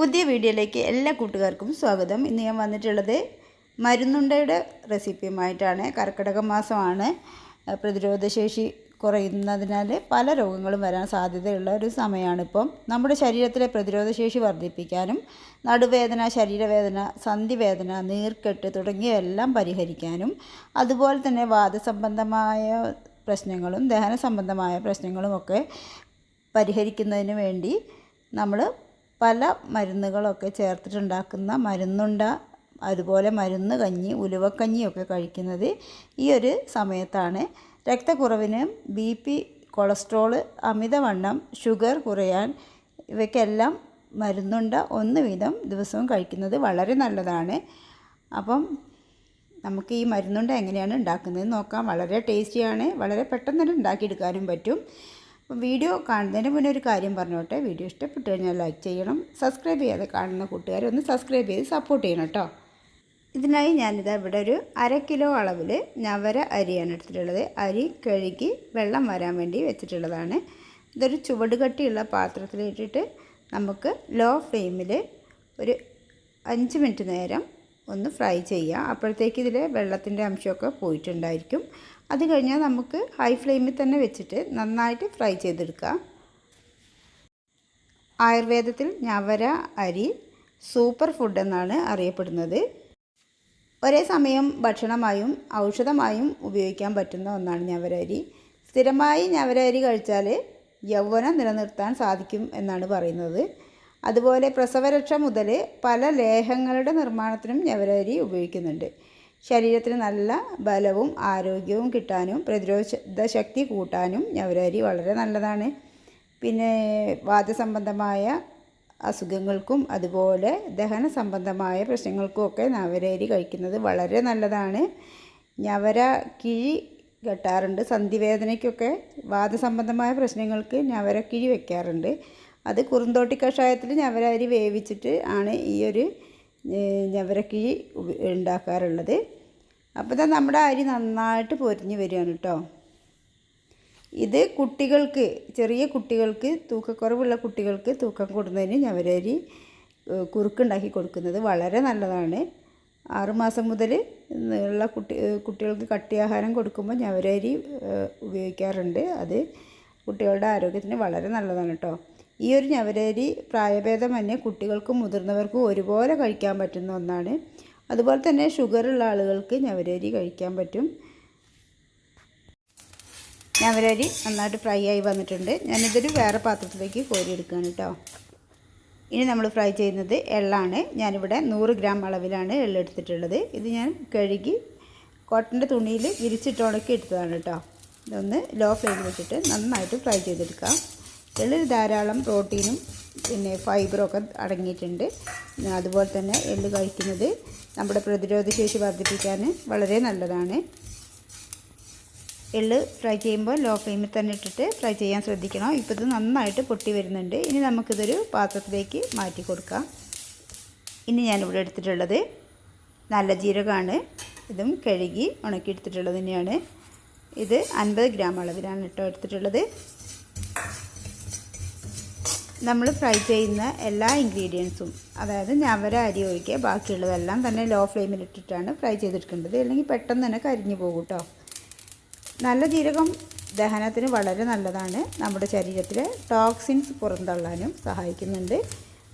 പുതിയ വീഡിയോയിലേക്ക് എല്ലാ കൂട്ടുകാർക്കും സ്വാഗതം. ഇന്ന് ഞാൻ വന്നിട്ടുള്ളത് മരുന്നുണ്ടയുടെ റെസിപ്പിയുമായിട്ടാണ്. കർക്കിടക മാസമാണ്. പ്രതിരോധശേഷി കുറയുന്നതിനാൽ പല രോഗങ്ങളും വരാൻ സാധ്യതയുള്ള ഒരു സമയമാണിപ്പം. നമ്മുടെ ശരീരത്തിലെ പ്രതിരോധശേഷി വർദ്ധിപ്പിക്കാനും നടുവേദന ശരീരവേദന സന്ധിവേദന നീർക്കെട്ട് തുടങ്ങിയവയെല്ലാം പരിഹരിക്കാനും അതുപോലെ തന്നെ വാദസംബന്ധമായ പ്രശ്നങ്ങളും ദഹന സംബന്ധമായ പ്രശ്നങ്ങളുമൊക്കെ പരിഹരിക്കുന്നതിന് വേണ്ടി നമ്മൾ പല മരുന്നുകളൊക്കെ ചേർത്തിട്ടുണ്ടാക്കുന്ന മരുന്നുണ്ട അതുപോലെ മരുന്ന് കഞ്ഞി ഉലുവക്കഞ്ഞിയൊക്കെ കഴിക്കുന്നത് ഈ ഒരു സമയത്താണ്. രക്തക്കുറവിന് ബി പി കൊളസ്ട്രോൾ അമിതവണ്ണം ഷുഗർ കുറയാൻ ഇവയ്ക്കെല്ലാം മരുന്നുണ്ട ഒന്ന് വീതം ദിവസവും കഴിക്കുന്നത് വളരെ നല്ലതാണ്. അപ്പം നമുക്ക് ഈ മരുന്നുണ്ട എങ്ങനെയാണ് ഉണ്ടാക്കുന്നത് നോക്കാം. വളരെ ടേസ്റ്റിയാണ്. വളരെ പെട്ടെന്ന് തന്നെ ഉണ്ടാക്കിയെടുക്കാനും പറ്റും. വീഡിയോ കാണുന്നതിന് മുന്നേ ഒരു കാര്യം പറഞ്ഞോട്ടെ. വീഡിയോ ഇഷ്ടപ്പെട്ട് കഴിഞ്ഞാൽ ലൈക്ക് ചെയ്യണം സബ്സ്ക്രൈബ് ചെയ്യാതെ കാണുന്ന കൂട്ടുകാർ ഒന്ന് സബ്സ്ക്രൈബ് ചെയ്ത് സപ്പോർട്ട് ചെയ്യണം കേട്ടോ. ഇതിനായി ഞാനിതാ ഇവിടെ ഒരു അര കിലോ അളവിൽ ഞവര അരിയാണ് എടുത്തിട്ടുള്ളത്. അരി കഴുകി വെള്ളം വരാൻ വേണ്ടി വെച്ചിട്ടുള്ളതാണ്. ഇതൊരു ചുവടുകട്ടിയുള്ള പാത്രത്തിലിട്ടിട്ട് നമുക്ക് ലോ ഫ്ലെയിമിൽ ഒരു അഞ്ച് മിനിറ്റ് നേരം ഒന്ന് ഫ്രൈ ചെയ്യുക അപ്പോഴത്തേക്ക് ഇതിൽ വെള്ളത്തിന്റെ അംശമൊക്കെ പോയിട്ടുണ്ടായിരിക്കും. അത് കഴിഞ്ഞാൽ നമുക്ക് ഹൈ ഫ്ലെയിമിൽ തന്നെ വെച്ചിട്ട് നന്നായിട്ട് ഫ്രൈ ചെയ്തെടുക്കാം. ആയുർവേദത്തിൽ ഞവര അരി സൂപ്പർ ഫുഡ് എന്നാണ് അറിയപ്പെടുന്നത്. ഒരേ സമയം ഭക്ഷണമായും ഔഷധമായും ഉപയോഗിക്കാൻ പറ്റുന്ന ഒന്നാണ് ഞവര അരി. സ്ഥിരമായി ഞവര അരി കഴിച്ചാൽ യൗവനം നിലനിർത്താൻ സാധിക്കും എന്നാണ് പറയുന്നത്. അതുപോലെ പ്രസവരക്ഷ മുതൽ പല ലേഹങ്ങളുടെ നിർമ്മാണത്തിനും ഞവര അരി ഉപയോഗിക്കുന്നുണ്ട്. ശരീരത്തിന് നല്ല ബലവും ആരോഗ്യവും കിട്ടാനും പ്രതിരോധ ശക്തി കൂട്ടാനും ഞവരരി വളരെ നല്ലതാണ്. പിന്നെ വാദസംബന്ധമായ അസുഖങ്ങൾക്കും അതുപോലെ ദഹന സംബന്ധമായ പ്രശ്നങ്ങൾക്കും ഒക്കെ നവരരി കഴിക്കുന്നത് വളരെ നല്ലതാണ്. ഞവര കിഴി കെട്ടാറുണ്ട്. സന്ധിവേദനയ്ക്കൊക്കെ വാദസംബന്ധമായ പ്രശ്നങ്ങൾക്ക് ഞവരക്കിഴി വെക്കാറുണ്ട്. അത് കുറുന്തോട്ടി കഷായത്തിൽ ഞവരരി വേവിച്ചിട്ട് ആണ് ഈ ഒരു ഞവരക്കിഴി ഉണ്ടാക്കാറുള്ളത്. അപ്പോൾ ഇതാ നമ്മുടെ അരി നന്നായിട്ട് പൊരിഞ്ഞ് വരികയാണ് കേട്ടോ ഇത് കുട്ടികൾക്ക് ചെറിയ കുട്ടികൾക്ക് തൂക്കക്കുറവുള്ള കുട്ടികൾക്ക് തൂക്കം കൂടുന്നതിന് ഞവരരി കുറുക്കുണ്ടാക്കി കൊടുക്കുന്നത് വളരെ നല്ലതാണ്. ആറുമാസം മുതൽ ഉള്ള കുട്ടി കുട്ടികൾക്ക് കട്ടിയാഹാരം കൊടുക്കുമ്പോൾ ഞവരരി ഉപയോഗിക്കാറുണ്ട്. അത് കുട്ടികളുടെ ആരോഗ്യത്തിന് വളരെ നല്ലതാണ് കേട്ടോ ഈ ഒരു ഞവരരി പ്രായഭേദമന്യേ കുട്ടികൾക്കും മുതിർന്നവർക്കും ഒരുപോലെ കഴിക്കാൻ പറ്റുന്ന ഒന്നാണ്. അതുപോലെ തന്നെ ഷുഗറുള്ള ആളുകൾക്ക് ഞവരരി കഴിക്കാൻ പറ്റും. ഞവരരി നന്നായിട്ട് ഫ്രൈ ആയി വന്നിട്ടുണ്ട്. ഞാനിതൊരു വേറെ പാത്രത്തിലേക്ക് കോരിയെടുക്കുകയാണ് കേട്ടോ. ഇനി നമ്മൾ ഫ്രൈ ചെയ്യുന്നത് എള്ളാണ്. ഞാനിവിടെ നൂറ് ഗ്രാം അളവിലാണ് എള്ള് എടുത്തിട്ടുള്ളത്. ഇത് ഞാൻ കഴുകി കോട്ടന്റെ തുണിയിൽ വിരിച്ചിട്ട് ഉണക്കി എടുത്തതാണ് കേട്ടോ. ഇതൊന്ന് ലോ ഫ്ലെയിമിൽ വെച്ചിട്ട് നന്നായിട്ട് ഫ്രൈ ചെയ്തെടുക്കാം. എള്ളിൽ ധാരാളം പ്രോട്ടീനും പിന്നെ ഫൈബറും ഒക്കെ അടങ്ങിയിട്ടുണ്ട് അതുപോലെ തന്നെ എള്ള് കഴിക്കുന്നത് നമ്മുടെ പ്രതിരോധ ശേഷി വർദ്ധിപ്പിക്കാൻ വളരെ നല്ലതാണ്. എള്ള് ഫ്രൈ ചെയ്യുമ്പോൾ ലോ ഫ്ലെയിമിൽ തന്നെ ഇട്ടിട്ട് ഫ്രൈ ചെയ്യാൻ ശ്രദ്ധിക്കണം. ഇപ്പോൾ ഇത് നന്നായിട്ട് പൊട്ടി വരുന്നുണ്ട്. ഇനി നമുക്കിതൊരു പാത്രത്തിലേക്ക് മാറ്റി കൊടുക്കാം. ഇനി ഞാനിവിടെ എടുത്തിട്ടുള്ളത് നല്ല ജീരകമാണ്. ഇതും കഴുകി ഉണക്കിയെടുത്തിട്ടുള്ളത് തന്നെയാണ്. ഇത് അൻപത് ഗ്രാം അളവിലാണ് കേട്ടോ എടുത്തിട്ടുള്ളത്. നമ്മൾ ഫ്രൈ ചെയ്യുന്ന എല്ലാ ഇൻഗ്രീഡിയൻസും അതായത് ഞവര അരി ഒഴിക്കുക ബാക്കിയുള്ളതെല്ലാം തന്നെ ലോ ഫ്ലെയിമിൽ ഇട്ടിട്ടാണ് ഫ്രൈ ചെയ്തെടുക്കേണ്ടത്. അല്ലെങ്കിൽ പെട്ടെന്ന് തന്നെ കരിഞ്ഞു പോകും കേട്ടോ നല്ല ജീരകം ദഹനത്തിന് വളരെ നല്ലതാണ്. നമ്മുടെ ശരീരത്തിലെ ടോക്സിൻസ് പുറന്തള്ളാനും സഹായിക്കുന്നുണ്ട്.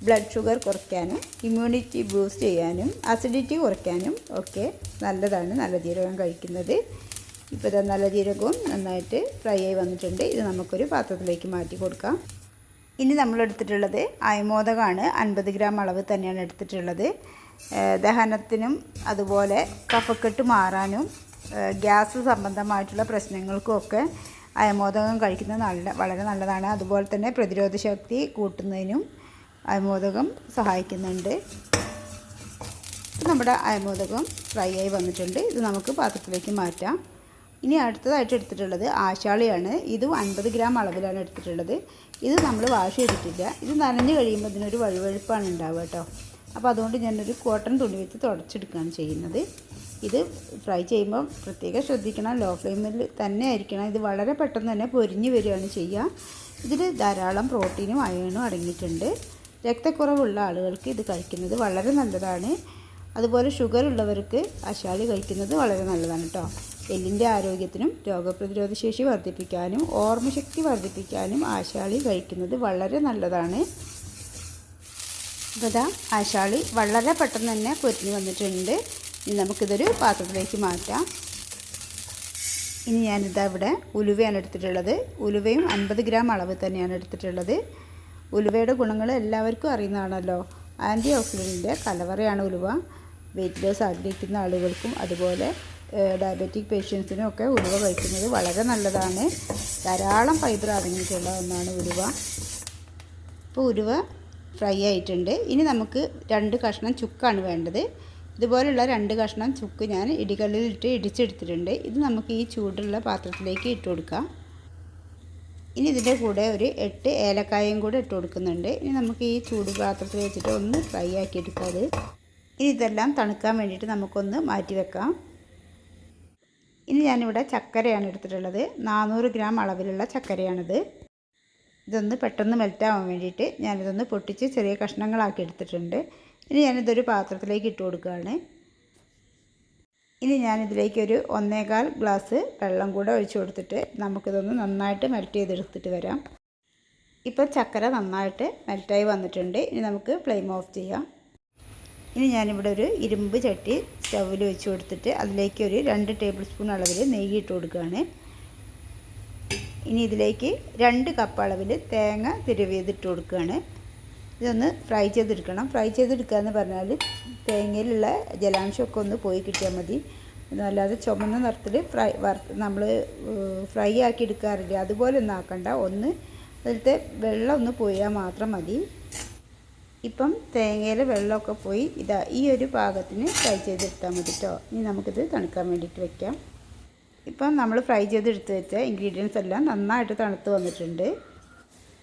ബ്ലഡ് ഷുഗർ കുറയ്ക്കാനും ഇമ്മ്യൂണിറ്റി ബൂസ്റ്റ് ചെയ്യാനും അസിഡിറ്റി കുറയ്ക്കാനും ഒക്കെ നല്ലതാണ് നല്ല ജീരകം കഴിക്കുന്നത്. ഇപ്പോൾ ഇതാ നല്ല ജീരകവും നന്നായിട്ട് ഫ്രൈ ആയി വന്നിട്ടുണ്ട്. ഇത് നമുക്കൊരു പാത്രത്തിലേക്ക് മാറ്റി കൊടുക്കാം. ഇനി നമ്മൾ എടുത്തിട്ടുള്ളത് അയമോദകമാണ്. അൻപത് ഗ്രാം അളവ് തന്നെയാണ് എടുത്തിട്ടുള്ളത്. ദഹനത്തിനും അതുപോലെ കഫക്കെട്ട് മാറാനും ഗ്യാസ് സംബന്ധമായിട്ടുള്ള പ്രശ്നങ്ങൾക്കുമൊക്കെ അയമോദകം കഴിക്കുന്നത് നല്ല വളരെ നല്ലതാണ്. അതുപോലെ തന്നെ പ്രതിരോധ ശക്തി കൂട്ടുന്നതിനും അയമോദകം സഹായിക്കുന്നുണ്ട്. നമ്മുടെ അയമോദകം ഫ്രൈ ആയി വന്നിട്ടുണ്ട്. ഇത് നമുക്ക് പാത്രത്തിലേക്ക് മാറ്റാം. ഇനി അടുത്തതായിട്ട് എടുത്തിട്ടുള്ളത് ആശാളിയാണ്. ഇതും അൻപത് ഗ്രാം അളവിലാണ് എടുത്തിട്ടുള്ളത്. ഇത് നമ്മൾ വാഷ് ചെയ്തിട്ടില്ല. ഇത് നനഞ്ഞു കഴിയുമ്പോൾ ഇതിനൊരു വഴുവഴുപ്പാണ് ഉണ്ടാവുക കേട്ടോ. അപ്പോൾ അതുകൊണ്ട് ഞാനൊരു കോട്ടൺ തുണി വെച്ച് തുടച്ചെടുക്കുകയാണ് ചെയ്യുന്നത്. ഇത് ഫ്രൈ ചെയ്യുമ്പോൾ പ്രത്യേകം ശ്രദ്ധിക്കണം. ലോ ഫ്ലെയിമിൽ തന്നെ ആയിരിക്കണം. ഇത് വളരെ പെട്ടെന്ന് തന്നെ പൊരിഞ്ഞു വരികയാണ് ചെയ്യുക. ഇതിൽ ധാരാളം പ്രോട്ടീനും അയണും അടങ്ങിയിട്ടുണ്ട്. രക്തക്കുറവുള്ള ആളുകൾക്ക് ഇത് കഴിക്കുന്നത് വളരെ നല്ലതാണ്. അതുപോലെ ഷുഗർ ഉള്ളവർക്ക് അശാളി കഴിക്കുന്നത് വളരെ നല്ലതാണ് കേട്ടോ. എല്ലിന്റെ ആരോഗ്യത്തിനും രോഗപ്രതിരോധ ശേഷി വർദ്ധിപ്പിക്കാനും ഓർമ്മശക്തി വർദ്ധിപ്പിക്കാനും ആശാളി കഴിക്കുന്നത് വളരെ നല്ലതാണ്. ഇതാ ആശാളി വളരെ പെട്ടെന്ന് തന്നെ പൊരിഞ്ഞ് വന്നിട്ടുണ്ട്. ഇനി നമുക്കിതൊരു പാത്രത്തിലേക്ക് മാറ്റാം. ഇനി ഞാനിതാ ഇവിടെ ഉലുവയാണ് എടുത്തിട്ടുള്ളത്. ഉലുവയും അൻപത് ഗ്രാം അളവ് തന്നെയാണ് എടുത്തിട്ടുള്ളത്. ഉലുവയുടെ ഗുണങ്ങൾ എല്ലാവർക്കും അറിയുന്നതാണല്ലോ. ആന്റി ഓക്സിഡന്റിന്റെ കലവറയാണ് ഉലുവ. വെയിറ്റ് ലോസ് ആഗ്രഹിക്കുന്ന ആളുകൾക്കും അതുപോലെ ഡയബറ്റിക് പേഷ്യൻസിനും ഒക്കെ ഉലുവ കഴിക്കുന്നത് വളരെ നല്ലതാണ്. ധാരാളം ഫൈബർ അടങ്ങിയിട്ടുള്ള ഒന്നാണ് ഉലുവ. ഇപ്പോൾ ഉലുവ ഫ്രൈ ആയിട്ടുണ്ട്. ഇനി നമുക്ക് രണ്ട് കഷ്ണം ചുക്കാണ് വേണ്ടത്. ഇതുപോലുള്ള രണ്ട് കഷ്ണം ചുക്ക് ഞാൻ ഇടികല്ലിലിട്ട് ഇടിച്ചെടുത്തിട്ടുണ്ട്. ഇത് നമുക്ക് ഈ ചൂടുള്ള പാത്രത്തിലേക്ക് ഇട്ട് കൊടുക്കാം. ഇനി ഇതിന്റെ കൂടെ ഒരു എട്ട് ഏലക്കായും കൂടെ ഇട്ട് കൊടുക്കുന്നുണ്ട്. ഇനി നമുക്ക് ഈ ചൂട് പാത്രത്തിൽ വെച്ചിട്ട് ഒന്ന് ഫ്രൈ ആക്കി എടുക്കാം ഇനി ഇതെല്ലാം തണുക്കാൻ വേണ്ടിയിട്ട് നമുക്കൊന്ന് മാറ്റി വെക്കാം. ഇനി ഞാനിവിടെ ചക്കരയാണ് എടുത്തിട്ടുള്ളത്. നാനൂറ് ഗ്രാം അളവിലുള്ള ചക്കരയാണിത്. ഇതൊന്ന് പെട്ടെന്ന് മെൽറ്റാവാൻ വേണ്ടിയിട്ട് ഞാനിതൊന്ന് പൊട്ടിച്ച് ചെറിയ കഷ്ണങ്ങളാക്കി എടുത്തിട്ടുണ്ട്. ഇനി ഞാനിതൊരു പാത്രത്തിലേക്ക് ഇട്ട് കൊടുക്കുകയാണ്. ഇനി ഞാനിതിലേക്ക് ഒരു ഒന്നേകാൽ ഗ്ലാസ് വെള്ളം കൂടെ ഒഴിച്ച് കൊടുത്തിട്ട് നമുക്കിതൊന്ന് നന്നായിട്ട് മെൽറ്റ് ചെയ്തെടുത്തിട്ട് വരാം. ഇപ്പോൾ ചക്കര നന്നായിട്ട് മെൽറ്റായി വന്നിട്ടുണ്ട്. ഇനി നമുക്ക് ഫ്ലെയിം ഓഫ് ചെയ്യാം. ഇനി ഞാനിവിടെ ഒരു ഇരുമ്പ് ചട്ടി സ്റ്റൗവിൽ വെച്ച് കൊടുത്തിട്ട് അതിലേക്ക് ഒരു രണ്ട് ടേബിൾ സ്പൂൺ അളവിൽ നെയ്യ് ഇട്ട് കൊടുക്കുകയാണ്. ഇനി ഇതിലേക്ക് രണ്ട് കപ്പ് അളവിൽ തേങ്ങ തിരുവിയതിട്ട് കൊടുക്കുകയാണ്. ഇതൊന്ന് ഫ്രൈ ചെയ്തെടുക്കണം. ഫ്രൈ ചെയ്തെടുക്കുക എന്ന് പറഞ്ഞാൽ തേങ്ങയിലുള്ള ജലാംശമൊക്കെ ഒന്ന് പോയി കിട്ടിയാൽ മതി. അല്ലാതെ ചുമന്ന നിറത്തിൽ ഫ്രൈ നമ്മൾ ഫ്രൈ ആക്കി എടുക്കാറില്ല. അതുപോലെ ഒന്നും ആക്കണ്ട. ഒന്ന് അതിലത്തെ വെള്ളം ഒന്ന് പോയാൽ മാത്രം മതി. ഇപ്പം തേങ്ങയിൽ വെള്ളമൊക്കെ പോയി ഇതാ ഈ ഒരു പാകത്തിന് ഫ്രൈ ചെയ്തെടുത്താൽ മതി കേട്ടോ ഇനി നമുക്കിത് തണുക്കാൻ വേണ്ടിയിട്ട് വെക്കാം. ഇപ്പം നമ്മൾ ഫ്രൈ ചെയ്തെടുത്ത് വെച്ച ഇൻഗ്രീഡിയൻസ് എല്ലാം നന്നായിട്ട് തണുത്ത് വന്നിട്ടുണ്ട്.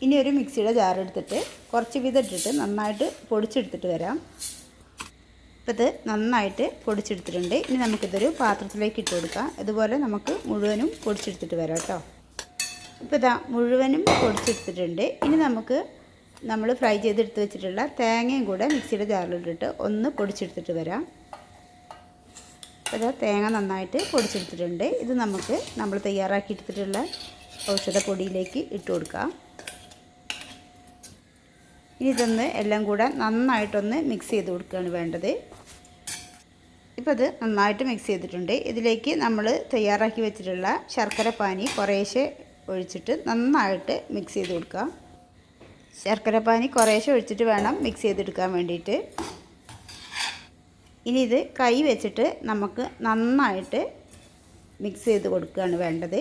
ഇനി ഒരു മിക്സിയുടെ ജാർ എടുത്തിട്ട് കുറച്ച് വിധം ഇട്ടിട്ട് നന്നായിട്ട് പൊടിച്ചെടുത്തിട്ട് വരാം. ഇപ്പം ഇത് നന്നായിട്ട് പൊടിച്ചെടുത്തിട്ടുണ്ട്. ഇനി നമുക്കിതൊരു പാത്രത്തിലേക്ക് ഇട്ട് കൊടുക്കാം. ഇതുപോലെ നമുക്ക് മുഴുവനും പൊടിച്ചെടുത്തിട്ട് വരാം കേട്ടോ ഇപ്പോൾ ഇതാ മുഴുവനും പൊടിച്ചെടുത്തിട്ടുണ്ട്. ഇനി നമുക്ക് നമ്മൾ ഫ്രൈ ചെയ്തെടുത്ത് വെച്ചിട്ടുള്ള തേങ്ങയും കൂടെ മിക്സിയുടെ ജാറിലിട്ടിട്ട് ഒന്ന് പൊടിച്ചെടുത്തിട്ട് വരാം. അപ്പോൾ തേങ്ങ നന്നായിട്ട് പൊടിച്ചെടുത്തിട്ടുണ്ട്. ഇത് നമുക്ക് നമ്മൾ തയ്യാറാക്കി എടുത്തിട്ടുള്ള ഔഷധപ്പൊടിയിലേക്ക് ഇട്ട് കൊടുക്കാം. ഇനി ഇതൊന്ന് എല്ലാം കൂടെ നന്നായിട്ടൊന്ന് മിക്സ് ചെയ്ത് കൊടുക്കുകയാണ് വേണ്ടത്. ഇപ്പോൾ അത് നന്നായിട്ട് മിക്സ് ചെയ്തിട്ടുണ്ട്. ഇതിലേക്ക് നമ്മൾ തയ്യാറാക്കി വെച്ചിട്ടുള്ള ശർക്കര പാനി കുറേശ്ശെ ഒഴിച്ചിട്ട് നന്നായിട്ട് മിക്സ് ചെയ്ത് കൊടുക്കാം. ശർക്കര പാനി കുറേശ്ശെ ഒഴിച്ചിട്ട് വേണം മിക്സ് ചെയ്തെടുക്കാൻ വേണ്ടിയിട്ട്. ഇനി ഇത് കൈ വെച്ചിട്ട് നമുക്ക് നന്നായിട്ട് മിക്സ് ചെയ്ത് കൊടുക്കുകയാണ് വേണ്ടത്.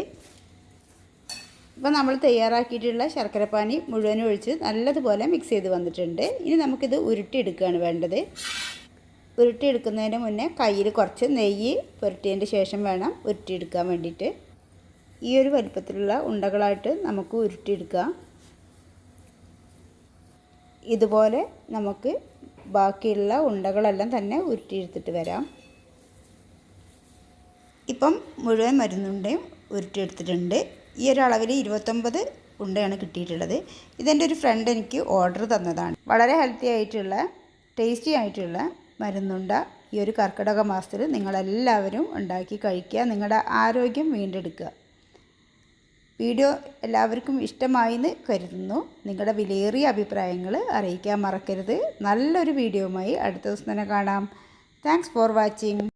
ഇപ്പോൾ നമ്മൾ തയ്യാറാക്കിയിട്ടുള്ള ശർക്കരപ്പാനി മുഴുവനും ഒഴിച്ച് നല്ലതുപോലെ മിക്സ് ചെയ്ത് വന്നിട്ടുണ്ട്. ഇനി നമുക്കിത് ഉരുട്ടിയെടുക്കുകയാണ് വേണ്ടത്. ഉരുട്ടിയെടുക്കുന്നതിന് മുന്നേ കയ്യിൽ കുറച്ച് നെയ്യ് പുരട്ടിയതിന്റെ ശേഷം വേണം ഉരുട്ടിയെടുക്കാൻ വേണ്ടിയിട്ട്. ഈ ഒരു വലിപ്പത്തിലുള്ള ഉണ്ടകളായിട്ട് നമുക്ക് ഉരുട്ടിയെടുക്കാം. ഇതുപോലെ നമുക്ക് ബാക്കിയുള്ള ഉണ്ടകളെല്ലാം തന്നെ ഉരുട്ടിയെടുത്തിട്ട് വരാം. ഇപ്പം മുഴുവൻ മരുന്നുണ്ടയും ഉരുട്ടിയെടുത്തിട്ടുണ്ട്. ഈ ഒരു അളവിൽ ഇരുപത്തൊമ്പത് ഉണ്ടയാണ് കിട്ടിയിട്ടുള്ളത്. ഇതെന്റെ ഒരു ഫ്രണ്ട് എനിക്ക് ഓർഡർ തന്നതാണ്. വളരെ ഹെൽത്തി ആയിട്ടുള്ള ടേസ്റ്റി ആയിട്ടുള്ള മരുന്നുണ്ട ഈ ഒരു കർക്കിടക മാസത്തിൽ നിങ്ങളെല്ലാവരും ഉണ്ടാക്കി കഴിക്കുക. നിങ്ങളുടെ ആരോഗ്യം വീണ്ടെടുക്കുക. വീഡിയോ എല്ലാവർക്കും ഇഷ്ടമായി എന്ന് കരുതുന്നു. നിങ്ങളുടെ വിലയേറിയ അഭിപ്രായങ്ങൾ അറിയിക്കാൻ മറക്കരുത്. നല്ലൊരു വീഡിയോയുമായി അടുത്ത ദിവസം തന്നെ കാണാം. Thanks for watching